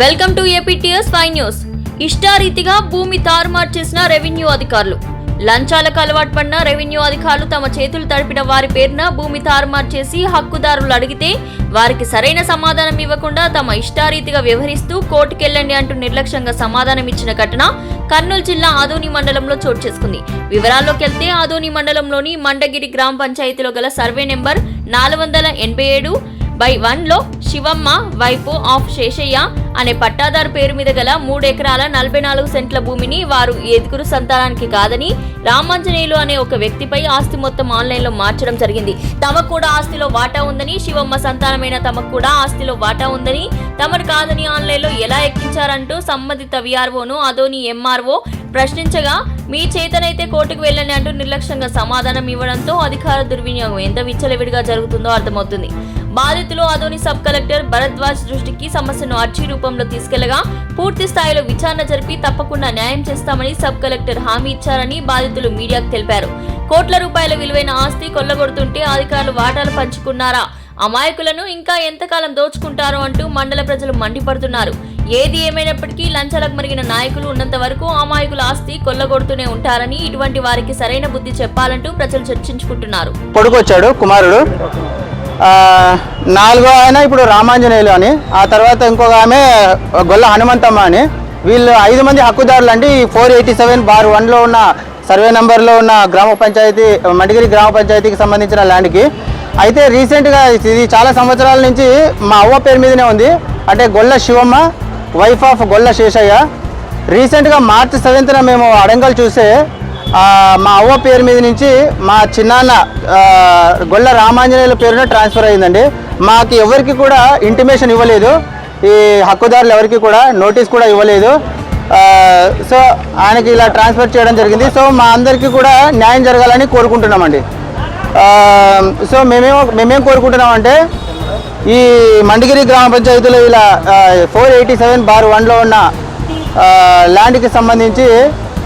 Welcome to APTS five news. ఇష్టారీతిగా భూమి తారుమారు చేసిన రెవెన్యూ అధికారులు. లంచాలకు అలవాటు పడిన రెవెన్యూ అధికారులు తమ చేతులు తడిపిన వారి పేరున భూమి తారుమారు చేసి హక్కుదారులు అడిగితే వారికి సరైన సమాధానం ఇవ్వకుండా తమ ఇష్టారీతిగా వ్యవహరిస్తూ కోర్టుకెళ్ళండి అంటూ నిర్లక్ష్యంగా సమాధానం ఇచ్చిన ఘటన కర్నూలు జిల్లా ఆదోని మండలంలో చోటు చేసుకుంది. వివరాల్లోకి వెళ్తే ఆదోని మండలంలోని మండగిరి గ్రామ పంచాయతీలో గల సర్వే నెంబర్ నాలుగు వందల ఎనభై ఏడు బై వన్లో శివమ్మ వైపు ఆఫ్ శేషయ్య అనే పట్టాదారు పేరు మీద గల మూడు ఎకరాల నలభై నాలుగు సెంట్ల భూమిని వారు ఎదుగురు సంతానానికి కాదని రామాంజనేయులు అనే ఒక వ్యక్తిపై ఆస్తి మొత్తం ఆన్లైన్లో మార్చడం జరిగింది. తమకు కూడా ఆస్తిలో వాటా ఉందని శివమ్మ సంతానమైన తమకు కూడా ఆస్తిలో వాటా ఉందని తమరు కాదని ఆన్లైన్లో ఎలా ఎక్కించారంటూ సంబంధిత విఆర్ఓను అదోని ఎంఆర్ఓ ప్రశ్నించగా మీ చేతనైతే కోర్టుకు వెళ్ళండి అంటూ నిర్లక్ష్యంగా సమాధానం ఇవ్వడంతో అధికార దుర్వినియోగం ఎంత విచ్చలవిడిగా జరుగుతుందో అర్థమవుతుంది. బాధితులు అదోని సబ్ కలెక్టర్ భరద్వాజ్ దృష్టికి సమస్యను అర్జీ రూపంలో తీసుకెళ్ళగా పూర్తి స్థాయిలో విచారణ జరిపి తప్పకుండా న్యాయం చేస్తామని సబ్ కలెక్టర్ హామీ ఇచ్చారని బాధితులు మీడియాకు తెలిపారు. కోట్ల రూపాయల విలువైన ఆస్తి కొల్లగొడుతుంటే అధికారులు వాటాలు పంచుకున్నారా? అమాయకులను ఇంకా ఎంతకాలం దోచుకుంటారో అంటూ మండల ప్రజలు మండిపడుతున్నారు. ఏది ఏమైనప్పటికీ లంచాలకు మరిగిన నాయకులు ఉన్నంత వరకు అమాయకుల ఆస్తి కొల్లగొడుతూనే ఉంటారని ఇటువంటి వారికి సరైన బుద్ధి చెప్పాలంటూ ప్రజలు చర్చించుకుంటున్నారు. పొడుకొచ్చాడు కుమారుడు. నాలుగో ఆయన ఇప్పుడు రామాంజనేయులు అని. ఆ తర్వాత ఇంకొక ఆమె గొల్ల హనుమంతమ్మ అని. వీళ్ళు ఐదు మంది హక్కుదారులు అండి. ఫోర్ ఎయిటీ సెవెన్ బార్ వన్లో ఉన్న సర్వే నెంబర్లో ఉన్న గ్రామ పంచాయతీ మడిగిరి గ్రామ పంచాయతీకి సంబంధించిన ల్యాండ్కి. అయితే రీసెంట్గా ఇది చాలా సంవత్సరాల నుంచి మా అవ్వ పేరు మీదనే ఉంది. అంటే గొల్ల శివమ్మ వైఫ్ ఆఫ్ గొల్ల శేషయ్య. రీసెంట్గా మార్చ్ సెవెంత్న మేము అడంగల్ చూసే మా అవ్వ పేరు మీద నుంచి మా చిన్నాన్న గొల్ల రామాంజనేయుల పేరున ట్రాన్స్ఫర్ అయిందండి. మాకు ఎవరికి కూడా ఇంటిమేషన్ ఇవ్వలేదు. ఈ హక్కుదారులు ఎవరికి కూడా నోటీస్ కూడా ఇవ్వలేదు. సో ఆయనకి ఇలా ట్రాన్స్ఫర్ చేయడం జరిగింది. సో మా అందరికీ కూడా న్యాయం జరగాలని కోరుకుంటున్నామండి. సో మేమేమో మేమేం కోరుకుంటున్నామంటే ఈ మండిగిరి గ్రామ పంచాయతీలో ఇలా ఫోర్ ఎయిటీ సెవెన్ బార్ వన్లో ఉన్న ల్యాండ్కి సంబంధించి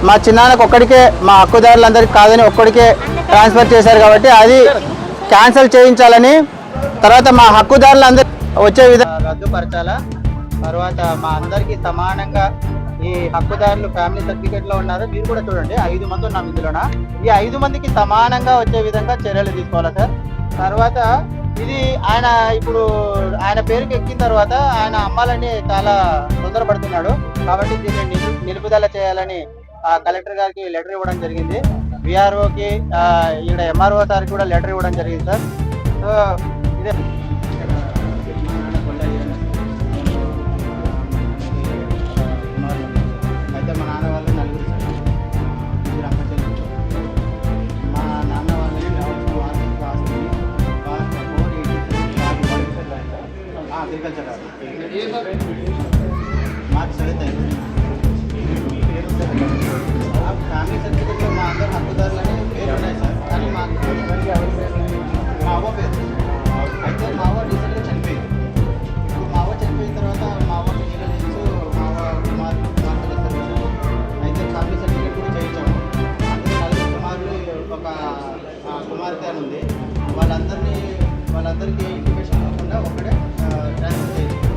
మా చిన్నాన్నకు ఒక్కడికే మా హక్కుదారులందరికీ కాదని ఒక్కడికే ట్రాన్స్ఫర్ చేశారు కాబట్టి అది క్యాన్సిల్ చేయించాలని తర్వాత మా హక్కుదారులందరూ వచ్చే విధంగా రద్దుపరచాలా? తర్వాత మా అందరికీ సమానంగా ఈ హక్కుదారులు ఫ్యామిలీ సర్టిఫికేట్లో ఉన్నారు? మీరు కూడా చూడండి ఐదు మంది ఉన్నాం ఇందులోన? ఈ ఐదు మందికి సమానంగా వచ్చే విధంగా చర్యలు తీసుకోవాలా సార్? తర్వాత ఇది ఆయన ఇప్పుడు ఆయన పేరుకి ఎక్కిన తర్వాత ఆయన అమ్మాలని చాలా తొందరపడుతున్నాడు. కాబట్టి దీన్ని నిలుపుదల చేయాలని కలెక్టర్ గారికి లెటర్ ఇవ్వడం జరిగింది. విఆర్ఓకి ఇక్కడ ఎంఆర్ఓ సార్కి కూడా లెటర్ ఇవ్వడం జరిగింది సార్. సో ఇదే. అయితే మా నాన్న వాళ్ళు నలుగురు ఇద్దరు మా నాన్న వాళ్ళని అగ్రికల్చర్ మాకు సెవెంత్ కుమార్తె అని ఉంది. వాళ్ళందరినీ వాళ్ళందరికీ ఇంటిమేషన్ కాకుండా ఒక్కడే ట్రాన్స్ఫర్ చేయించాము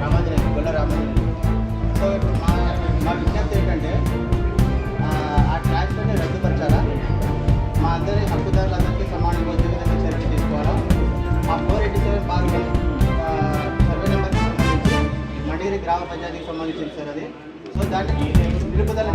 రామాంజనేయులు గొల్ల రామాంజనేయులు సో ఇప్పుడు మా మా విజ్ఞప్తి ఏంటంటే ఆ, ట్రాన్స్ఫర్ని రద్దుపరచాలా? మా అందరి హక్కుదారులందరికీ సమానంగా వచ్చే విధంగా చర్యలు తీసుకోవాలా? ఆ four eighty seven bar one survey నెంబర్కి సంబంధించి మండిగిరి గ్రామ పంచాయతీకి సంబంధించింది సార్ అది. సో దానికి నిలుపుదల